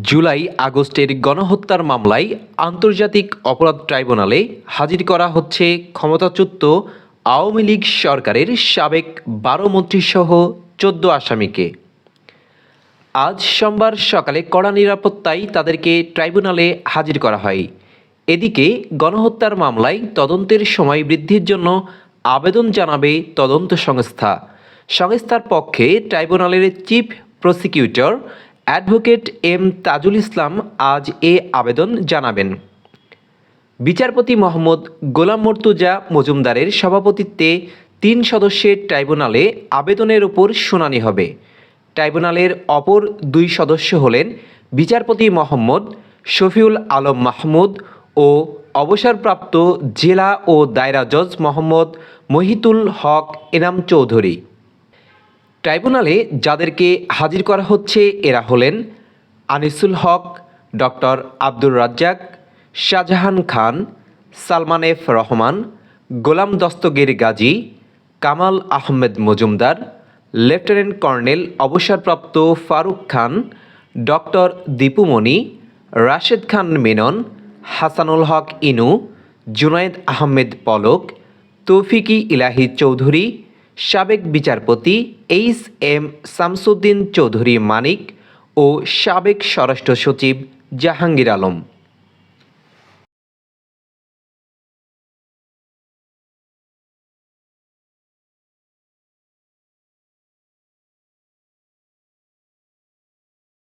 জুলাই আগস্টের গণহত্যার মামলায় আন্তর্জাতিক অপরাধ ট্রাইব্যুনালে হাজির করা হচ্ছে ক্ষমতাচ্যুত আওয়ামী লীগ সরকারের সাবেক বারো মন্ত্রীসহ চোদ্দ আসামিকে। আজ সোমবার সকালে কড়া নিরাপত্তায় তাদেরকে ট্রাইব্যুনালে হাজির করা হয়। এদিকে গণহত্যার মামলায় তদন্তের সময় বৃদ্ধির জন্য আবেদন জানাবে তদন্ত সংস্থা। সংস্থার পক্ষে ট্রাইব্যুনালের chief prosecutor advocate M Tajul Islam আজ এ আবেদন জানাবেন। বিচারপতি মোহাম্মদ গোলাম মর্তুজা মজুমদারের সভাপতিত্বে তিন সদস্যের ট্রাইব্যুনালে আবেদনের ওপর শুনানি হবে। ট্রাইব্যুনালের অপর দুই সদস্য হলেন বিচারপতি মোহাম্মদ শফিউল আলম মাহমুদ ও অবসরপ্রাপ্ত জেলা ও দায়রা জজ মোহাম্মদ মহিতুল হক এনাম চৌধুরী। ট্রাইব্যুনালে যাদেরকে হাজির করা হচ্ছে এরা হলেন Anisul Haque, doctor Abdur Razzaq, Shahjahan Khan, Salman F Rahman, Golam Dastagir Gazi, Kamal Ahmed Majumder, lieutenant colonel অবসরপ্রাপ্ত ফারুক খান, ডক্টর দীপুমণি রাশেদ খান মেনন, হাসানুল হক ইনু, জুনায়েদ আহমেদ পলক, তৌফিকি ইলাহি চৌধুরী সাবেক বিচারপতি এইচ এম শামসুদ্দিন চৌধুরী মানিক ও সাবেক স্বরাষ্ট্র সচিব জাহাঙ্গীর আলম।